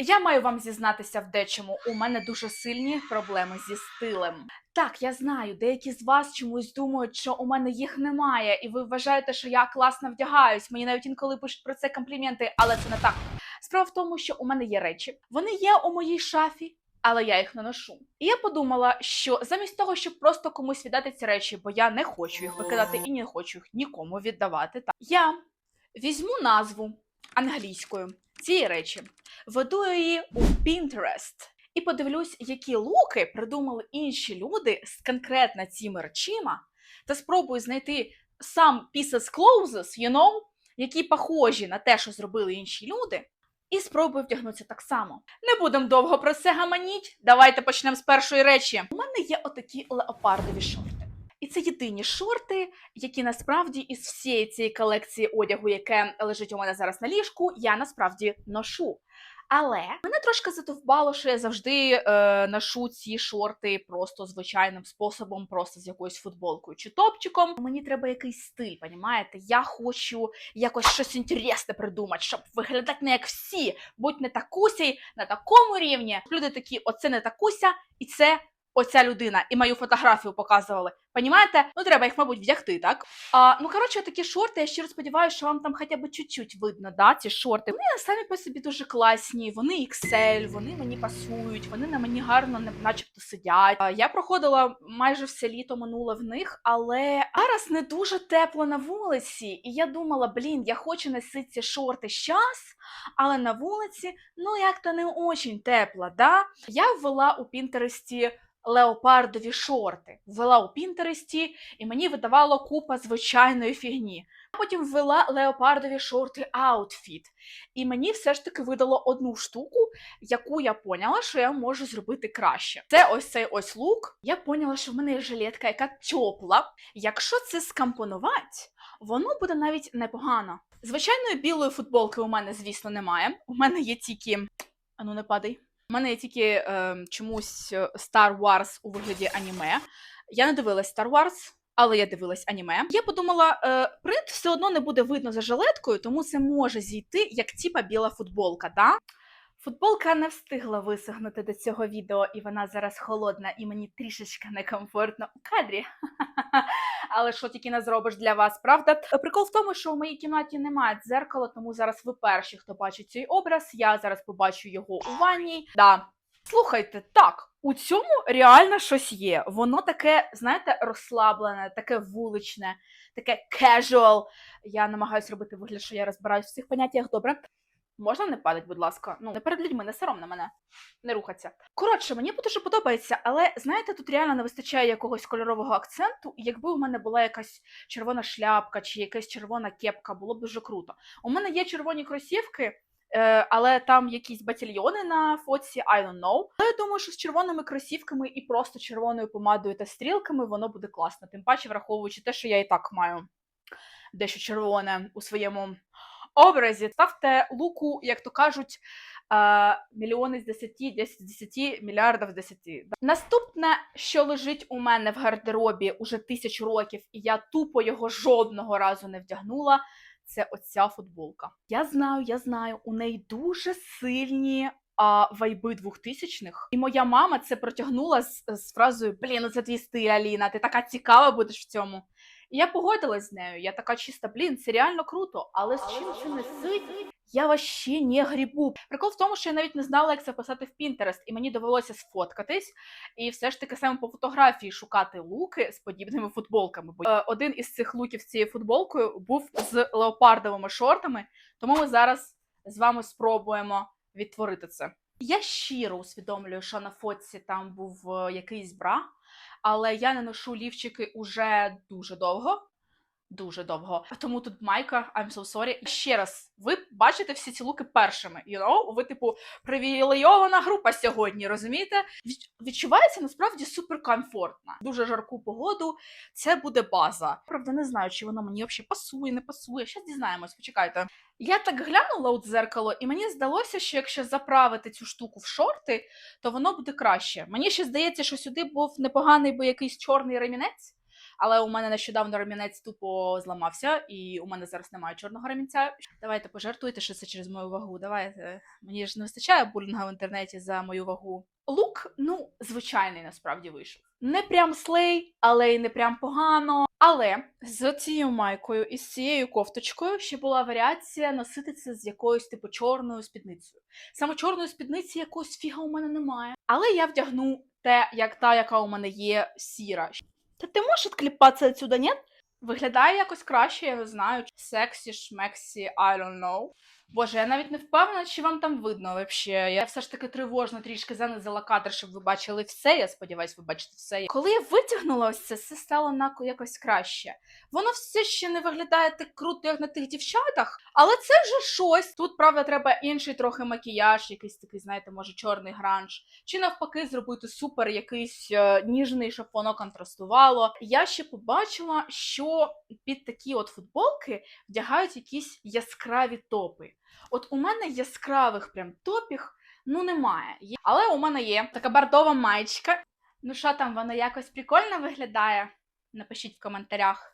Я маю вам зізнатися в дечому. У мене дуже сильні проблеми зі стилем. Так, я знаю, деякі з вас чомусь думають, що у мене їх немає, і ви вважаєте, що я класно вдягаюсь. Мені навіть інколи пишуть про це компліменти, але це не так. Справа в тому, що у мене є речі. Вони є у моїй шафі. Але я їх не ношу. І я подумала, що замість того, щоб просто комусь віддати ці речі, бо я не хочу їх викидати і не хочу їх нікому віддавати, так я візьму назву англійською цієї речі, веду її у Pinterest і подивлюсь, які луки придумали інші люди з конкретно цими речима, та спробую знайти сам pieces clothes, you know, які похожі на те, що зробили інші люди. І спробую вдягнутися так само. Не будемо довго про це гаманіть. Давайте почнемо з першої речі. У мене є отакі леопардові шорти. І це єдині шорти, які насправді із всієї цієї колекції одягу, яке лежить у мене зараз на ліжку, я насправді ношу. Але мене трошки задовбало, що я завжди е, ношу ці шорти просто звичайним способом, просто з якоюсь футболкою чи топчиком. Мені треба якийсь стиль, понімаєте? Я хочу якось щось інтересне придумати, щоб виглядати не як всі, будь не такусій на такому рівні. Люди такі, оце не такуся, і це оця людина. І мою фотографію показували. Понімаєте? Ну треба їх, мабуть, вдягти, так? А, ну коротше, такі шорти. Я щиро сподіваюся, що вам там хоча б чуть-чуть видно, да, ці шорти. Вони самі по собі дуже класні. Вони XL, вони мені пасують, вони на мені гарно, начебто сидять. А, я проходила майже все літо минуле в них, але зараз не дуже тепло на вулиці. І я думала, блін, я хочу носити ці шорти щас, але на вулиці, ну як-то не очень тепло, да? Я ввела у Пінтересті леопардові шорти. Ввела у Пінтересті, і мені видавало купа звичайної фігні. Потім ввела леопардові шорти аутфіт. І мені все ж таки видало одну штуку, яку я поняла, що я можу зробити краще. Це ось цей ось лук. Я поняла, що в мене є жилетка, яка тепла. Якщо це скомпонувати, воно буде навіть непогано. Звичайної білої футболки у мене, звісно, немає. У мене є тільки. Ану, не падай. Мене є тільки е, чомусь е, Star Wars у вигляді аніме. Я не дивилась Star Wars, але я дивилась аніме. Я подумала, е, принт все одно не буде видно за жилеткою, тому це може зійти як типа біла футболка. Да? Футболка не встигла висохнути до цього відео, і вона зараз холодна, і мені трішечки некомфортно у кадрі. Але що тільки не зробиш для вас, правда? Прикол в тому, що у моїй кімнаті немає дзеркала, тому зараз ви перші, хто бачить цей образ. Я зараз побачу його у ванній. Да. Слухайте, так, у цьому реально щось є. Воно таке, знаєте, розслаблене, таке вуличне, таке casual. Я намагаюся робити вигляд, що я розбираюсь в цих поняттях добре. Можна не падать, будь ласка. Ну, не перед людьми, не сором на мене. Не рухаться. Коротше, мені дуже подобається, але знаєте, тут реально не вистачає якогось кольорового акценту. І якби у мене була якась червона шляпка чи якась червона кепка, було б дуже круто. У мене є червоні кросівки, е, але там якісь батальйони на фоці, I don't know. Але я думаю, що з червоними кросівками і просто червоною помадою та стрілками воно буде класно. Тим паче, враховуючи те, що я і так маю дещо червоне у своєму образі. Ставте луку, як то кажуть, е, мільйони з 10, 10 з 10, мільярдів з 10. Наступне, що лежить у мене в гардеробі уже тисячу років, і я тупо його жодного разу не вдягнула. Це оця футболка. Я знаю, я знаю, у неї дуже сильні а, вайби двохтисячних. І моя мама це протягнула з, з фразою: Блін, ну це твій стиль, Аліна, ти така цікава будеш в цьому. І я погодилась з нею. Я така чиста, блін, це реально круто, але з чим це несить? Я вообще не грібу. Прикол в тому, що я навіть не знала, як це писати в Pinterest, і мені довелося сфоткатись і все ж таки саме по фотографії шукати луки з подібними футболками. Бо е, один із цих луків з цією футболкою був з леопардовими шортами, тому ми зараз з вами спробуємо відтворити це. Я щиро усвідомлюю, що на фотці там був е, якийсь бра, але я не ношу лівчики уже дуже довго. Дуже довго. Тому тут майка, I'm so sorry. Ще раз, ви бачите всі ці луки першими. You know? Ви, типу, привілейована група сьогодні, розумієте? Від- Відчувається насправді суперкомфортно. Дуже жарку погоду. Це буде база. Правда, не знаю, чи воно мені взагалі пасує, не пасує. Щас дізнаємось, почекайте. Я так глянула у дзеркало, і мені здалося, що якщо заправити цю штуку в шорти, то воно буде краще. Мені ще здається, що сюди був непоганий би якийсь чорний ремінець. Але у мене нещодавно ремінець тупо зламався, і у мене зараз немає чорного ремінця. Давайте пожартуйте, що це через мою вагу. Давайте. Мені ж не вистачає булінга в інтернеті за мою вагу. Лук, ну, звичайний насправді вийшов. Не прям слей, але й не прям погано. Але з цією майкою і з цією кофточкою ще була варіація носити це з якоюсь типу чорною спідницею. Саме чорної спідниці якогось фіга у мене немає. Але я вдягну те, як та, яка у мене є сіра. Та ти можеш відкліпатися відсюди, ні? Виглядає якось краще, я не знаю. Сексі, шмексі, I don't know. Боже, я навіть не впевнена, чи вам там видно вообще. Я все ж таки тривожно трішки занизила кадр, щоб ви бачили все. Я сподіваюся, ви бачите все. Коли я витягнула ось це, все стало на якось краще. Воно все ще не виглядає так круто, як на тих дівчатах, але це вже щось. Тут, правда, треба інший трохи макіяж, якийсь такий, знаєте, може, чорний гранж. Чи навпаки, зробити супер якийсь е, ніжний, щоб воно контрастувало. Я ще побачила, що під такі от футболки вдягають якісь яскраві топи. От у мене яскравих прям топів ну немає. Але у мене є така бордова маєчка. Ну що там, вона якось прикольно виглядає? Напишіть в коментарях.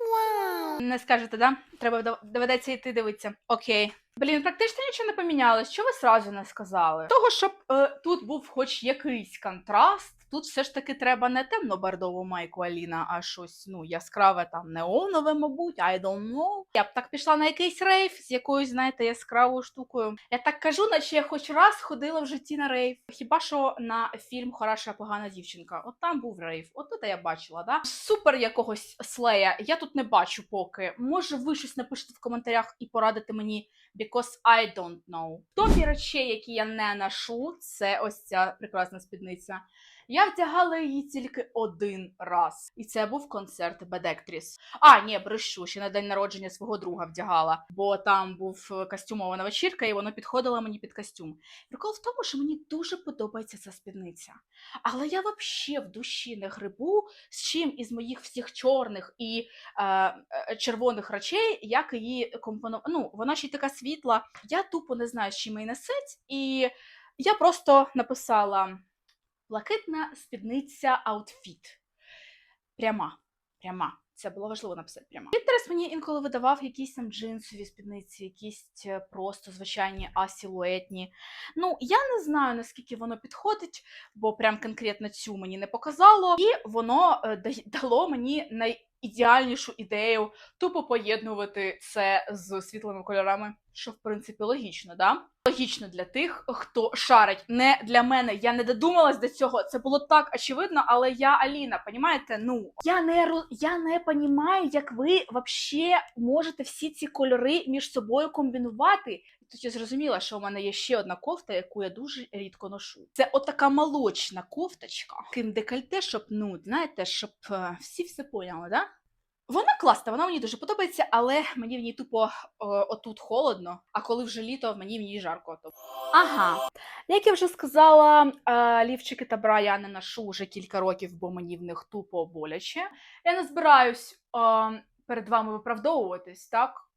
Не скажете, да? Треба дов- доведеться йти дивитися. Окей. Блін, практично нічого не помінялось. Що ви сразу не сказали? Того, щоб е, тут був хоч якийсь контраст, тут все ж таки треба не темно-бордову майку Аліна, а щось ну яскраве там неонове, мабуть, I don't know. Я б так пішла на якийсь рейв з якоюсь, знаєте, яскравою штукою. Я так кажу, наче я хоч раз ходила в житті на рейв. Хіба що на фільм Хороша погана дівчинка. От там був рейв. От тут я бачила, да? Супер якогось слея. Я тут не бачу поки. Може, ви щось напишете в коментарях і порадите мені, because I don't know. Топі речей, які я не ношу, це ось ця прекрасна спідниця. Я вдягала її тільки один раз, і це був концерт Бедектріс. А, ні, брешу, ще на день народження свого друга вдягала, бо там був е, костюмована вечірка, і воно підходило мені під костюм. Прикол в тому, що мені дуже подобається ця спідниця. Але я взагалі в душі не грибу з чим із моїх всіх чорних і е, е, червоних речей, як її компонувати. Ну, вона ще й така світла. Я тупо не знаю, з чим її несить, і я просто написала блакитна спідниця аутфіт. Пряма. Пряма. Це було важливо написати прямо. Пінтерес мені інколи видавав якісь там джинсові спідниці, якісь е, просто звичайні асілуетні. Ну, я не знаю, наскільки воно підходить, бо прям конкретно цю мені не показало. І воно е, дало мені найідеальнішу ідею тупо поєднувати це з світлими кольорами, що в принципі логічно, да? Логічно для тих, хто шарить. Не для мене. Я не додумалась до цього. Це було так очевидно, але я Аліна, понімаєте? Ну я не я не понімаю, як ви вообще можете всі ці кольори між собою комбінувати. Тут я зрозуміла, що у мене є ще одна кофта, яку я дуже рідко ношу. Це отака молочна кофточка, ким декольте, щоб ну знаєте, щоб е, всі все поняли, да? Вона класна, вона мені дуже подобається, але мені в ній тупо о, отут холодно, а коли вже літо, мені в ній жарко. Ага. Як я вже сказала, е, лівчики та бра я не ношу вже кілька років, бо мені в них тупо боляче. Я не збираюсь о, перед вами виправдовуватись, так?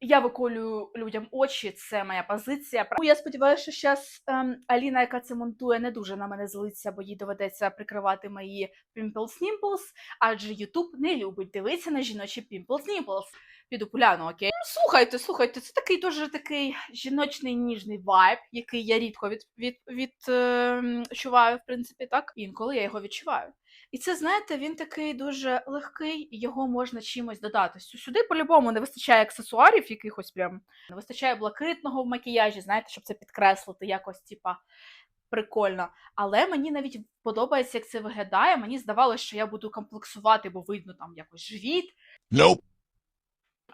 Я виколюю людям очі, це моя позиція. Я сподіваюся, що зараз ем, Аліна, яка це монтує, не дуже на мене злиться, бо їй доведеться прикривати мої pimples nimples, адже Ютуб не любить дивитися на жіночі pimples nimples. Піду поляну, окей? Ну, слухайте, слухайте, це такий дуже такий жіночний ніжний вайб, який я рідко від, від, від, відчуваю, в принципі, так. Інколи я його відчуваю. І це, знаєте, він такий дуже легкий, його можна чимось додати. Сюди по-любому не вистачає аксесуарів якихось прям, не вистачає блакитного в макіяжі, знаєте, щоб це підкреслити якось, типа. Прикольно, але мені навіть подобається, як це виглядає. Мені здавалося, що я буду комплексувати, бо видно там якось живіт. Nope.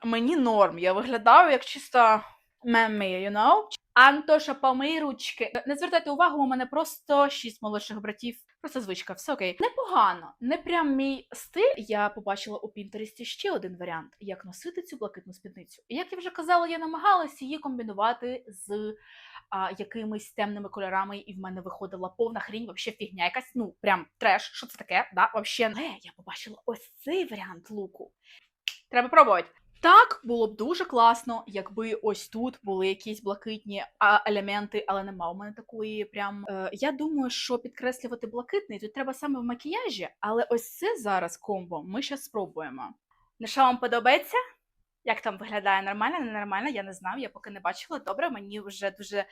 Мені норм. Я виглядаю як чисто мемі, you know? Антоша, помий ручки. Не звертайте увагу, у мене просто шість молодших братів. Просто звичка, все окей. Непогано, не прям мій стиль. Я побачила у Пінтересті ще один варіант, як носити цю блакитну спідницю. І як я вже казала, я намагалася її комбінувати з а, якимись темними кольорами, і в мене виходила повна хрінь, вообще фігня, якась, ну прям треш. Що це таке? Да? Вообще, але я побачила ось цей варіант луку. Треба пробувати. Так, було б дуже класно, якби ось тут були якісь блакитні елементи, але нема у мене такої прям. Е, я думаю, що підкреслювати блакитний тут треба саме в макіяжі, але ось це зараз комбо ми ще спробуємо. Ну що вам подобається? Як там виглядає нормально, ненормально, я не знаю, я поки не бачила. Добре, мені вже дуже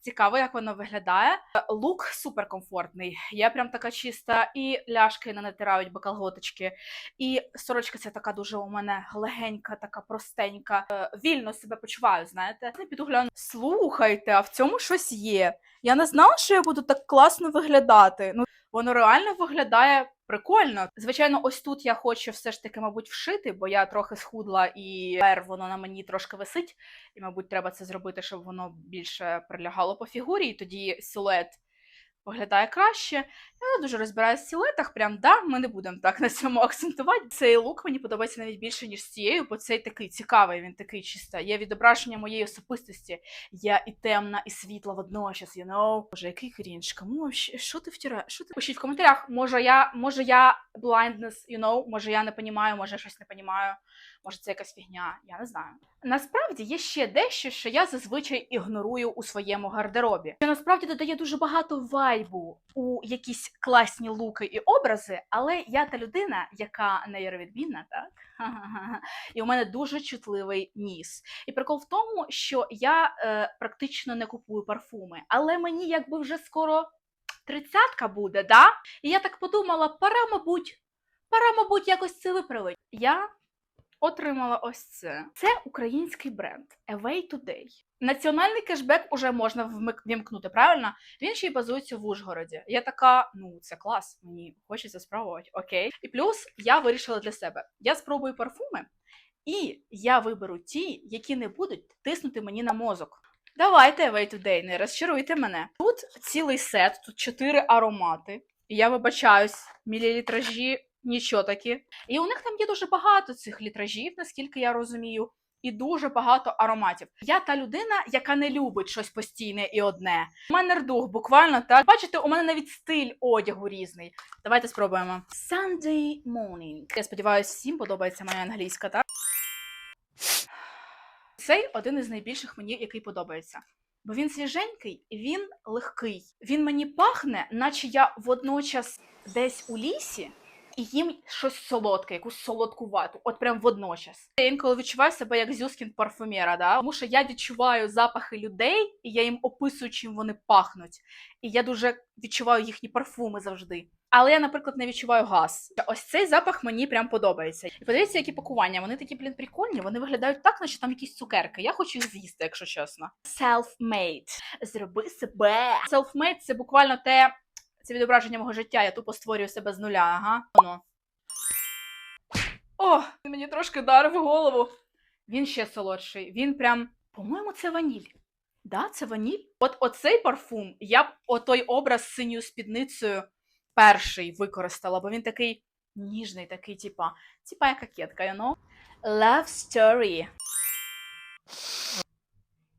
цікаво, як воно виглядає. Лук суперкомфортний. Я прям така чиста, і ляшки не натирають бакалготочки. І сорочка ця така дуже у мене легенька, така простенька. Е, Вільно себе почуваю, знаєте. Не піду гляну. Слухайте, а в цьому щось є. Я не знала, що я буду так класно виглядати. Ну, воно реально виглядає прикольно. Звичайно, ось тут я хочу все ж таки, мабуть, вшити, бо я трохи схудла і тепер воно на мені трошки висить. І, мабуть, треба це зробити, щоб воно більше прилягало по фігурі, і тоді силует виглядає краще. Я не дуже розбираюся в силуетах, прям да, ми не будемо так на цьому акцентувати. Цей лук мені подобається навіть більше, ніж з цією, бо цей такий цікавий, він такий чисто. Є відображення моєї особистості. Я і темна, і світла водночас, you know. Боже, який крінж, кому що ти втираєш? Що ти пишіть в коментарях? Може я, може я blindness, you know, може я не понімаю, може я щось не понімаю, може це якась фігня, я не знаю. Насправді є ще дещо, що я зазвичай ігнорую у своєму гардеробі. Що насправді додає дуже багато вайбу у якісь класні луки і образи, але я та людина, яка нейровідмінна, так? І у мене дуже чутливий ніс. І прикол в тому, що я е, практично не купую парфуми, але мені якби вже скоро тридцятка буде, да? І я так подумала, пора, мабуть, пора, мабуть, якось це виправити. Я отримала ось це. Це український бренд Away Today. Національний кешбек уже можна вмик- правильно? Він ще й базується в Ужгороді. Я така, ну це клас, мені хочеться спробувати. Окей. І плюс я вирішила для себе: я спробую парфуми, і я виберу ті, які не будуть тиснути мені на мозок. Давайте Away Today, не розчаруйте мене. Тут цілий сет, тут чотири аромати. І я вибачаюсь, мілілітражі нічого такі. І у них там є дуже багато цих літражів, наскільки я розумію, і дуже багато ароматів. Я та людина, яка не любить щось постійне і одне. У мене рдух, буквально так. Бачите, у мене навіть стиль одягу різний. Давайте спробуємо. Sunday morning. Я сподіваюся, всім подобається моя англійська, так? Цей один із найбільших мені, який подобається. Бо він свіженький, він легкий. Він мені пахне, наче я водночас десь у лісі і їм щось солодке, якусь солодкувату, от прям водночас. Я інколи відчуваю себе як Зюскін парфумера, да? тому що я відчуваю запахи людей, і я їм описую, чим вони пахнуть. І я дуже відчуваю їхні парфуми завжди. Але я, наприклад, не відчуваю газ. Ось цей запах мені прям подобається. І подивіться, які пакування. Вони такі, блін, прикольні. Вони виглядають так, наче там якісь цукерки. Я хочу їх з'їсти, якщо чесно. Self-made. Зроби себе. Self-made – це буквально те, це відображення мого життя. Я тупо створюю себе з нуля. Ага. Воно. О, він мені трошки дарив голову. Він ще солодший. Він прям, по-моєму, це ваніль. Да, це ваніль. От оцей парфум я б отой образ з синьою спідницею перший використала, бо він такий ніжний, такий, типа, типа як кокетка, you know? Love story.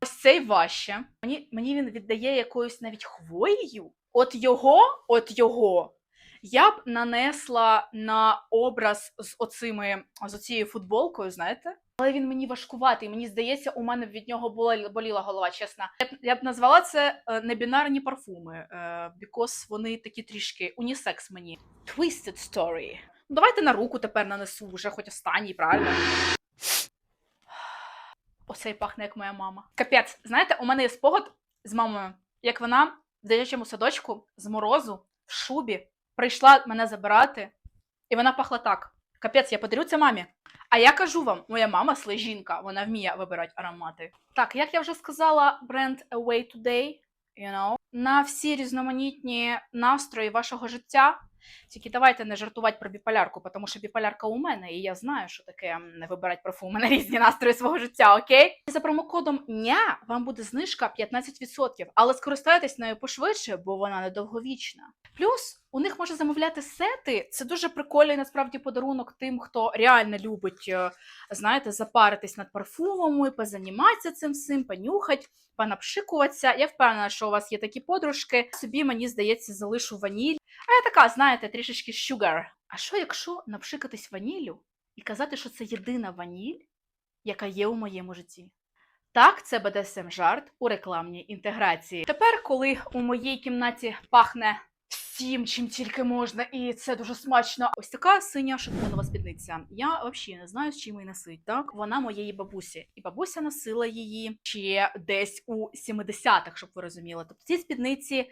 Ось цей важче. Мені, мені він віддає якоюсь навіть хвоєю. От його, от його. Я б нанесла на образ з оцими з оцією футболкою, знаєте? Але він мені важкуватий. Мені здається, у мене від нього була боліла голова, чесно. Я б, я б назвала це е, небінарні парфуми, е, because вони такі трішки унісекс мені. Twisted story. Ну, давайте на руку тепер нанесу, вже хоч останній, правильно? Оцей пахне, як моя мама. Капець, знаєте, у мене є спогад з мамою, як вона в дитячому садочку з морозу в шубі прийшла мене забирати, і вона пахла так. Капець, я подарю це мамі. А я кажу вам, моя мама слежінка, вона вміє вибирати аромати. Так, як я вже сказала, бренд Away Today, you know, на всі різноманітні настрої вашого життя. Тільки давайте не жартувати про біполярку, тому що біполярка у мене, і я знаю, що таке не вибирати парфуми на різні настрої свого життя, окей? За промокодом ня вам буде знижка 15%, але скористайтесь нею пошвидше, бо вона недовговічна. Плюс у них можна замовляти сети. Це дуже прикольний насправді подарунок тим, хто реально любить, е, знаєте, запаритись над парфумами, позаніматися цим всім, понюхати, понапшикуватися. Я впевнена, що у вас є такі подружки. Собі, мені здається, залишу ваніль. А я така, знаєте, трішечки sugar. А що, якщо напшикатись ваніллю і казати, що це єдина ваніль, яка є у моєму житті. Так, це BDSM жарт у рекламній інтеграції. Тепер, коли у моїй кімнаті пахне всім, чим тільки можна, і це дуже смачно. Ось така синя шифонова спідниця. Я взагалі не знаю, з чим її носить. Так, вона моєї бабусі, і бабуся носила її ще десь у 70-х, щоб ви розуміли. Тобто ці спідниці.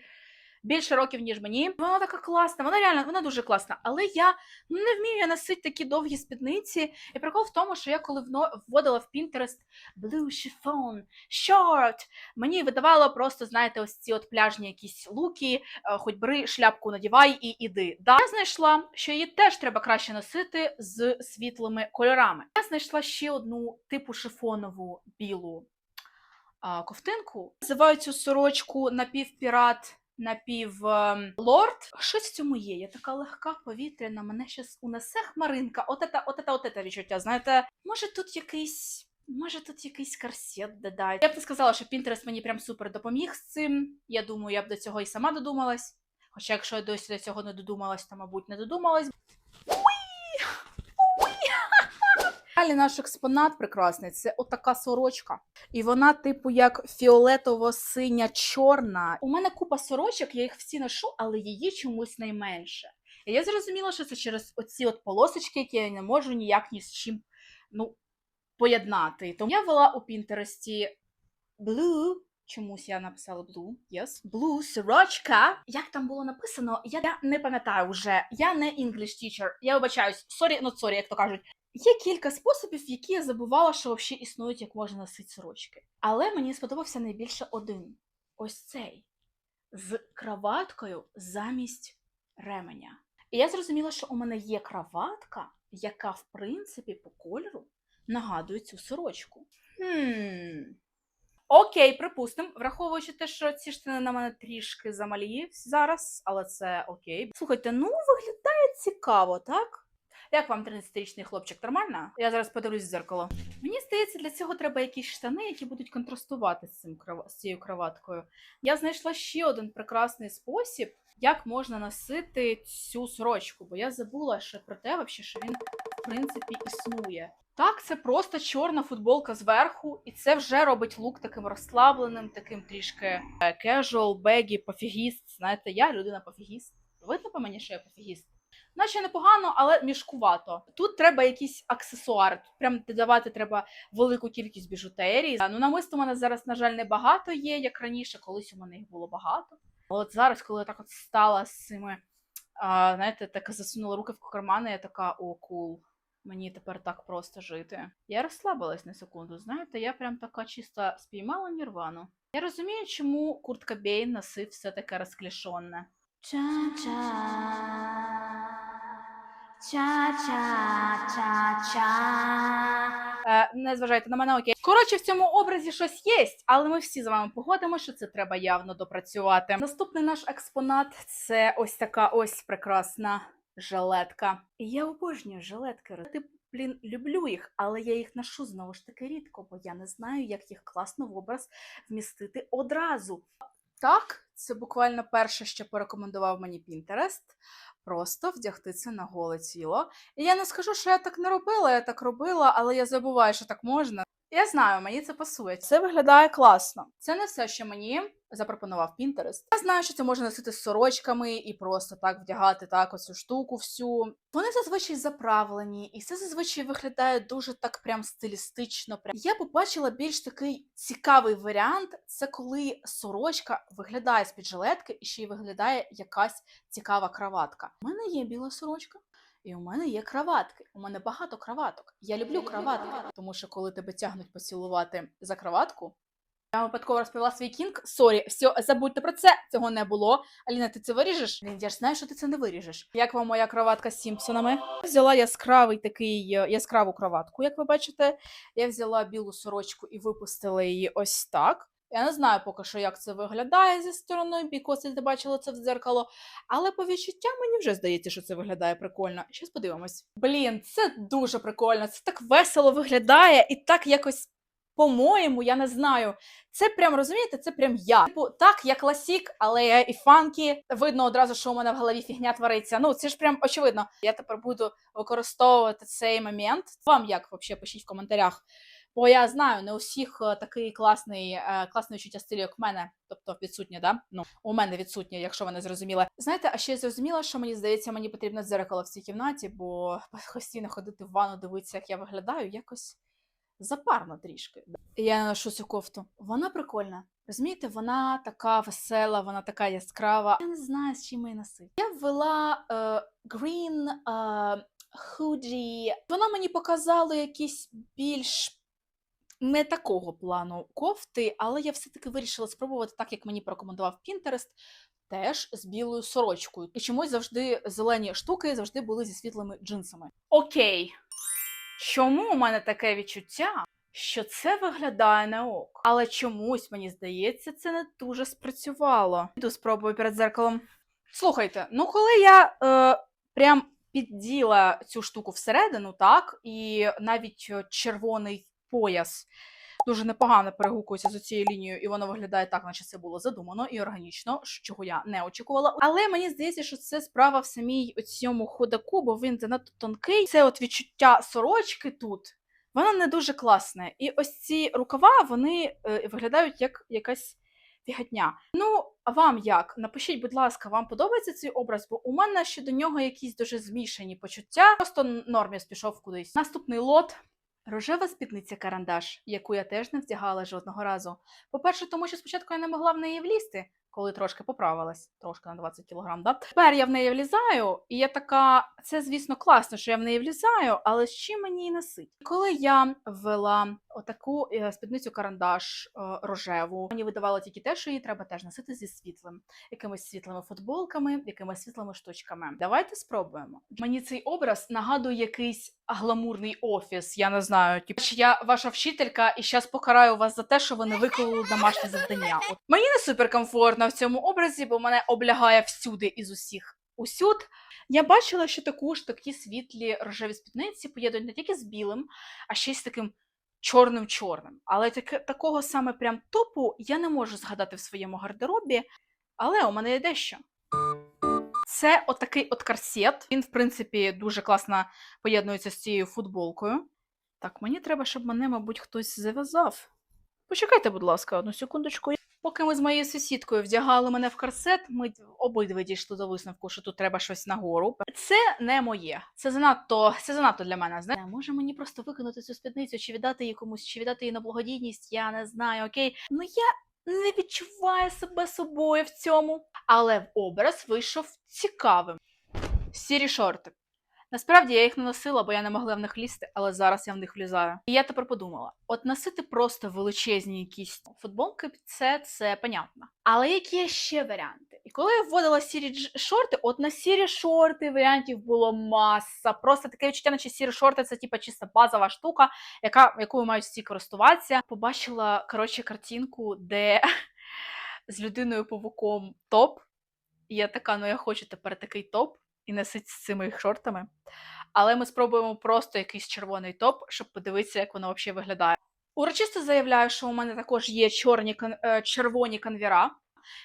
Більше років, ніж мені. Вона така класна, вона реально вона дуже класна. Але я ну, не вмію носити такі довгі спідниці. І прикол в тому, що я коли вводила в Pinterest blue chiffon, short, мені видавало просто, знаєте, ось ці от пляжні якісь луки, е, хоч бери шляпку надівай і іди. Да, я знайшла, що її теж треба краще носити з світлими кольорами. Я знайшла ще одну типу шифонову білу ковтинку. Називаю цю сорочку напівпірат. Напівлорд. Щось в цьому є. Я така легка, повітряна, мене щас унесе хмаринка. От ета, от ета, от відчуття. Знаєте, може тут якийсь. Може, тут якийсь корсет додають. Я б не сказала, що Pinterest мені прям супер допоміг з цим. Я думаю, я б до цього і сама додумалась. Хоча, якщо я досі до цього не додумалась, то, мабуть, не додумалась. Далі наш експонат прекрасний це отака сорочка. І вона, типу, як фіолетово-синя чорна. У мене купа сорочок, я їх всі ношу, але її чомусь найменше. І я зрозуміла, що це через оці от полосочки, які я не можу ніяк ні з чим ну, поєднати. Тому я вела у Пінтересті blue. Чомусь я написала blue, yes. Blue, сорочка. Як там було написано, я, не пам'ятаю вже. Я не English teacher. Я вибачаюсь. Sorry, not sorry, як то кажуть. Є кілька способів, які я забувала, що взагалі існують, як можна носити сорочки. Але мені сподобався найбільше один: ось цей з краваткою замість ременя. І я зрозуміла, що у мене є краватка, яка, в принципі, по кольору нагадує цю сорочку. Хм. Окей, припустимо, враховуючи те, що ці штани на мене трішки замалі зараз, але це окей. Слухайте, ну виглядає цікаво, так? Як вам 13-річний хлопчик нормально? Я зараз подивлюсь в дзеркало. Мені здається, для цього треба якісь штани, які будуть контрастувати з, цим з цією краваткою. Я знайшла ще один прекрасний спосіб, як можна носити цю сорочку, бо я забула ще про те, вообще, що він в принципі існує. Так, це просто чорна футболка зверху, і це вже робить лук таким розслабленим, таким трішки е, casual, бегі, пофігіст. Знаєте, я людина пофігіст. Видно по мені, що я пофігіст? Наче непогано, але мішкувато. Тут треба якісь аксесуари. Тут прям додавати треба велику кількість біжутерії. Ну, намисто у мене зараз, на жаль, не багато є, як раніше, колись у мене їх було багато. От зараз, коли я так от стала з цими, а, знаєте, так засунула руки в кармани, я така о, кул. Мені тепер так просто жити. Я розслабилась на секунду. Знаєте, я прям така чисто спіймала нірвану. Я розумію, чому Курт Кобейн носив все таке розклішонне. Ча-ча. Ча-ча-ча-ча. Е, не зважайте на мене, окей. Коротше, в цьому образі щось є, але ми всі з вами погодимо, що це треба явно допрацювати. Наступний наш експонат це ось така ось прекрасна жилетка. Я обожнюю жилетки. Типу, блін, люблю їх, але я їх ношу знову ж таки рідко, бо я не знаю, як їх класно в образ вмістити одразу. Так, це буквально перше, що порекомендував мені Pinterest. Просто вдягти це на голе тіло. І я не скажу, що я так не робила, я так робила, але я забуваю, що так можна. Я знаю, мені це пасує. Це виглядає класно. Це не все, що мені запропонував Pinterest. Я знаю, що це можна носити з сорочками і просто так вдягати так оцю штуку всю. Вони зазвичай заправлені, і це зазвичай виглядає дуже так прям стилістично. Прям. Я побачила більш такий цікавий варіант. Це коли сорочка виглядає з-під жилетки і ще й виглядає якась цікава краватка. У мене є біла сорочка. І у мене є краватки. У мене багато краваток. Я люблю краватки, тому що коли тебе тягнуть поцілувати за краватку. Я випадково розповіла свій кінг. Сорі, все, забудьте про це. Цього не було. Аліна, ти це виріжеш? Я ж знаю, що ти це не виріжеш. Як вам моя краватка з Сімпсонами? Взяла яскравий такий е, яскраву краватку, як ви бачите. Я взяла білу сорочку і випустила її ось так. Я не знаю поки що, як це виглядає зі сторони, бікос я не бачила це в дзеркало. Але по відчуттям мені вже здається, що це виглядає прикольно. Щас подивимось. Блін, це дуже прикольно. Це так весело виглядає і так якось. По-моєму, я не знаю. Це прям розумієте, це прям я. Типу, так, я класік, але я і фанкі. Видно одразу, що у мене в голові фігня твориться. Ну, це ж прям очевидно. Я тепер буду використовувати цей момент. Вам як взагалі пишіть в коментарях. Бо я знаю, не у всіх е, такий класний, е, класне відчуття стилю, як в мене, тобто відсутнє, да? Ну, у мене відсутнє, якщо ви не зрозуміли. Знаєте, а ще я зрозуміла, що мені здається, мені потрібно дзеркало в цій кімнаті, бо постійно ходити в ванну, дивитися, як я виглядаю, якось запарно трішки. Я ношу цю кофту. Вона прикольна. Розумієте, вона така весела, вона така яскрава. Я не знаю, з чим її носити. Я ввела е, green е, hoodie. Вона мені показала якісь більш не такого плану кофти, але я все-таки вирішила спробувати так, як мені порекомендував Pinterest, теж з білою сорочкою. І чомусь завжди зелені штуки завжди були зі світлими джинсами. Окей. Чому у мене таке відчуття, що це виглядає на ок? Але чомусь, мені здається, це не дуже спрацювало. Іду спробую перед зеркалом. Слухайте, ну коли я е, прям підділа цю штуку всередину, так, і навіть е, червоний пояс дуже непогано перегукується з цією лінією, і воно виглядає так, наче це було задумано і органічно, чого я не очікувала. Але мені здається, що це справа в самій цьому ходаку, бо він занадто тонкий. Це от відчуття сорочки тут. Воно не дуже класне. І ось ці рукава вони е, виглядають як якась фігатня. Ну, а вам як? Напишіть, будь ласка, вам подобається цей образ, бо у мене щодо нього якісь дуже змішані почуття. Просто норміс пішов кудись. Наступний лот. Рожева спідниця карандаш, яку я теж не вдягала жодного разу. По-перше, тому що спочатку я не могла в неї влізти, коли трошки поправилась, трошки на 20 кілограм, да? Тепер я в неї влізаю, і я така, це, звісно, класно, що я в неї влізаю, але з чим мені її носить? Коли я ввела отаку е, спідницю карандаш е, рожеву, мені видавало тільки те, що її треба теж носити зі світлим, якимись світлими футболками, якимись світлими штучками. Давайте спробуємо. Мені цей образ нагадує якийсь гламурний офіс. Я не знаю, типу, що я ваша вчителька, і зараз покараю вас за те, що ви не виконали домашнє завдання. От. Мені не суперкомфортно в цьому образі, бо мене облягає всюди із усіх. Усюд я бачила, що таку ж такі світлі рожеві спідниці поєднують не тільки з білим, а ще й з таким чорним-чорним. Але таке, такого саме прям топу я не можу згадати в своєму гардеробі. Але у мене є дещо. Це отакий от корсет. Він, в принципі, дуже класно поєднується з цією футболкою. Так, мені треба, щоб мене, мабуть, хтось зав'язав. Почекайте, будь ласка, одну секундочку. Поки ми з моєю сусідкою вдягали мене в корсет, ми обидва дійшли до висновку, що тут треба щось нагору. Це не моє. Це занадто, це занадто для мене. Знаєте, може мені просто викинути цю спідницю, чи віддати її комусь, чи віддати її на благодійність, я не знаю, окей. Ну я не відчуваю себе собою в цьому. Але образ вийшов цікавим. Сірі шорти. Насправді я їх не носила, бо я не могла в них лізти, але зараз я в них влізаю. І я тепер подумала: от носити просто величезні якісь футболки це, це понятно. Але які є ще варіанти? І коли я вводила сірі шорти, от на сірі шорти варіантів було маса. Просто таке відчуття, наче сірі шорти це типа чисто базова штука, яка, якою мають всі користуватися. Побачила коротше картинку, де з людиною павуком топ. І я така, ну я хочу тепер такий топ і носить з цими шортами. Але ми спробуємо просто якийсь червоний топ, щоб подивитися, як воно взагалі виглядає. Урочисто заявляю, що у мене також є чорні е, червоні конвіра,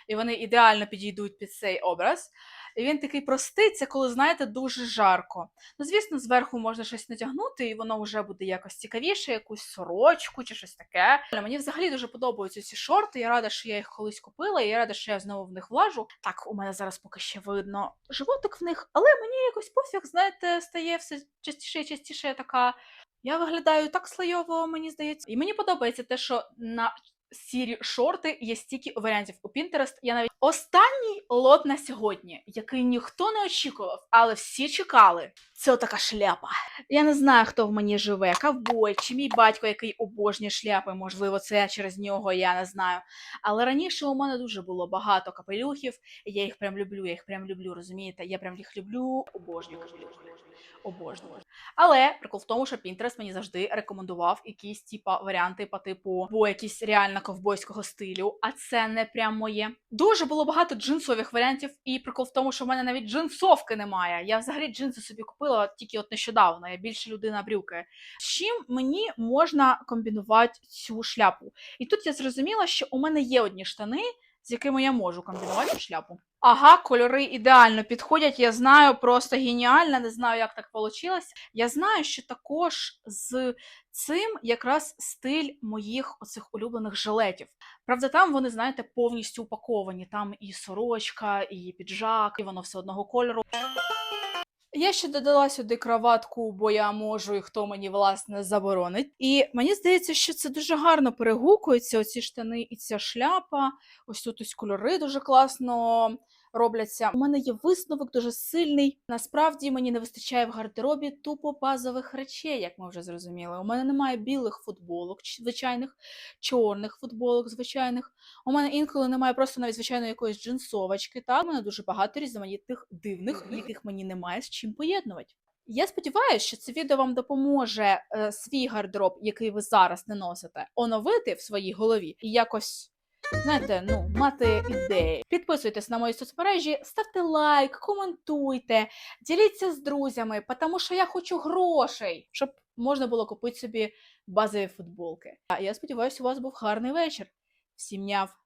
і вони ідеально підійдуть під цей образ. Він такий простий, це коли, знаєте, дуже жарко. Ну, звісно, зверху можна щось натягнути, і воно вже буде якось цікавіше, якусь сорочку чи щось таке. Мені взагалі дуже подобаються ці шорти. Я рада, що я їх колись купила, і я рада, що я знову в них влажу. Так, у мене зараз поки ще видно животик в них, але мені якось пофіг, знаєте, стає все частіше і частіше така. Я виглядаю так слойово, мені здається. І мені подобається те, що на сірі шорти є стільки варіантів у Pinterest. Я навіть останній лот на сьогодні, який ніхто не очікував, але всі чекали. Це отака шляпа. Я не знаю, хто в мені живе, ковбой, чи мій батько, який обожнює шляпи, можливо, це через нього, я не знаю. Але раніше у мене дуже було багато капелюхів, я їх прям люблю, я їх прям люблю, розумієте? Я прям їх люблю, обожнюю капелюхи. Обожнюю. Але прикол в тому, що Pinterest мені завжди рекомендував якісь типа варіанти по типу бо якісь реально ковбойського стилю, а це не прям моє. Дуже було багато джинсових варіантів, і прикол в тому, що в мене навіть джинсовки немає. Я взагалі джинси собі купила тільки от нещодавно. Я більше людина брюки. З чим мені можна комбінувати цю шляпу? І тут я зрозуміла, що у мене є одні штани, з якими я можу комбінувати шляпу. Ага, кольори ідеально підходять. Я знаю, просто геніально. Не знаю, як так вийшло. Я знаю, що також з цим якраз стиль моїх оцих улюблених жилетів. Правда, там вони, знаєте, повністю упаковані. Там і сорочка, і піджак, і воно все одного кольору. Я ще додала сюди краватку, бо я можу, і хто мені власне заборонить. І мені здається, що це дуже гарно перегукується. Оці штани і ця шляпа. Ось тут ось кольори дуже класно робляться. У мене є висновок дуже сильний. Насправді мені не вистачає в гардеробі тупо базових речей, як ми вже зрозуміли. У мене немає білих футболок, звичайних, чорних футболок, звичайних. У мене інколи немає просто навіть звичайної якоїсь джинсовочки. Та у мене дуже багато різноманітних дивних, яких мені немає з чим поєднувати. Я сподіваюся, що це відео вам допоможе е, свій гардероб, який ви зараз не носите, оновити в своїй голові і якось, знаєте, ну, мати ідеї. Підписуйтесь на мої соцмережі, ставте лайк, коментуйте, діліться з друзями, тому що я хочу грошей, щоб можна було купити собі базові футболки. А я сподіваюся, у вас був гарний вечір. Всім няв!